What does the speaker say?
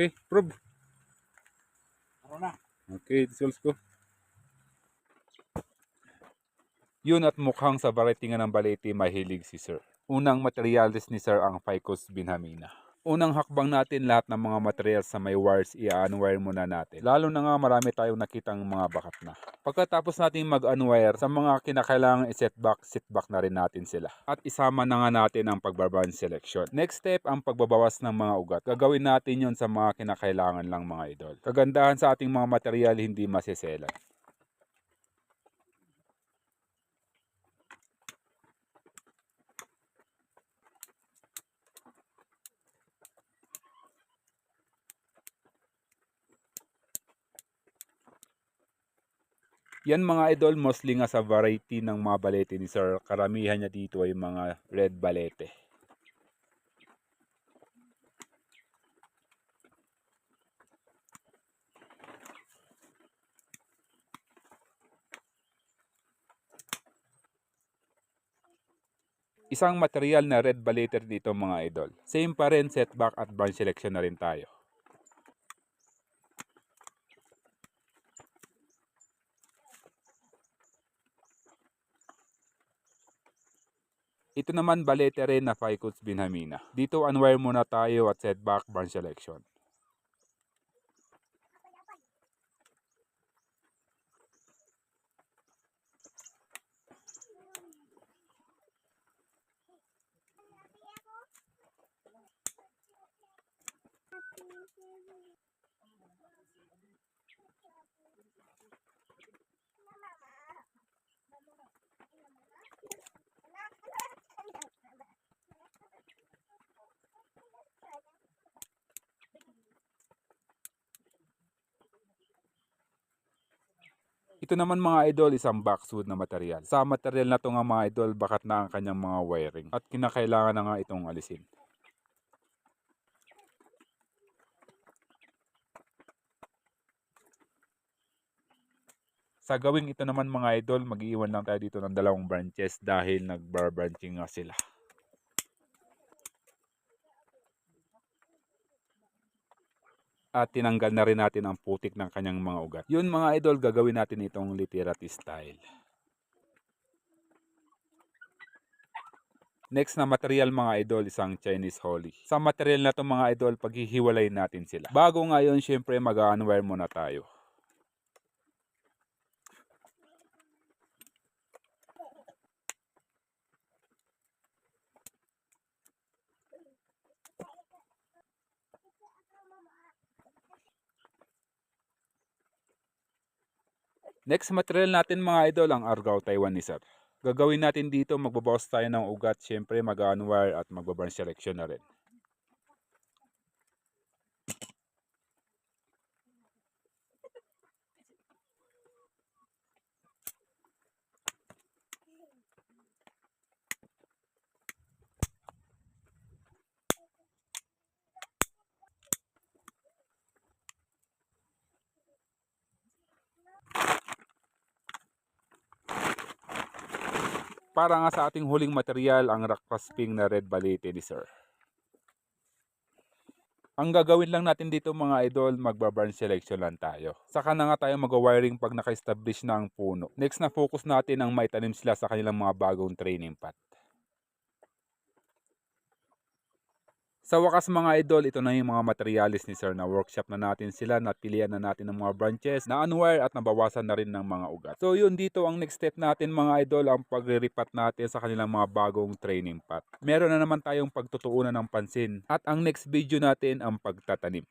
Okay, prob. Tara na. Okay, tools ko. Yun at mukhang sa variety nga ng balete mahilig si Sir. Unang materials ni Sir ang Ficus binhamina. Unang hakbang natin lahat ng mga materials sa may wires i-unwire muna natin. Lalo na nga marami tayong nakitang mga bakat na. Pagkatapos natin mag-unwire, sa mga kinakailangang i-set back, sit back na rin natin sila. At isama na nga natin ang pagbarband selection. Next step, ang pagbabawas ng mga ugat. Gagawin natin yon sa mga kinakailangan lang mga idol. Kagandahan sa ating mga material, hindi masiselan. Yan mga idol, mostly nga sa variety ng mga balete ni Sir. Karamihan niya dito ay mga red balete. Isang material na red balete dito mga idol. Same pa rin setback at branch selection na rin tayo. Ito naman balete rin na Ficus binhamina. Dito unwire muna tayo at setback branch selection. Ito naman mga idol, isang boxwood na material. Sa material na to nga mga idol, bakat na ang kanyang mga wiring. At kinakailangan na nga itong alisin. Sa gawing ito naman mga idol, mag-iwan lang tayo dito ng dalawang branches dahil nag-bar-branching nga sila. At tinanggal na rin natin ang putik ng kanyang mga ugat. Yun mga idol, gagawin natin itong literati style. Next na material mga idol, isang Chinese Holy. Sa material na to mga idol, paghihiwalay natin sila. Bago ngayon, syempre mag-unwire muna tayo. Next material natin mga idol, ang Argao Taiwan ni Sir. Gagawin natin dito, magbabawas tayo ng ugat. Syempre mag-unwire at magbaburn selection na rin. Para nga sa ating huling material, ang rock rasping na red balete ni Sir. Ang gagawin lang natin dito mga idol, magbaburn selection lang tayo. Saka na nga tayo mag-wiring pag naka-establish na ang puno. Next na focus natin ang maitanim sila sa kanilang mga bagong training pot. Sa wakas mga idol, ito na yung mga materialis ni Sir na workshop na natin sila, napilian na natin ng mga branches, na unwire at nabawasan na rin ng mga ugat. So yun dito ang next step natin mga idol, ang pagre-repat natin sa kanilang mga bagong training pot. Meron na naman tayong pagtutuunan ng pansin at ang next video natin ang pagtatanim.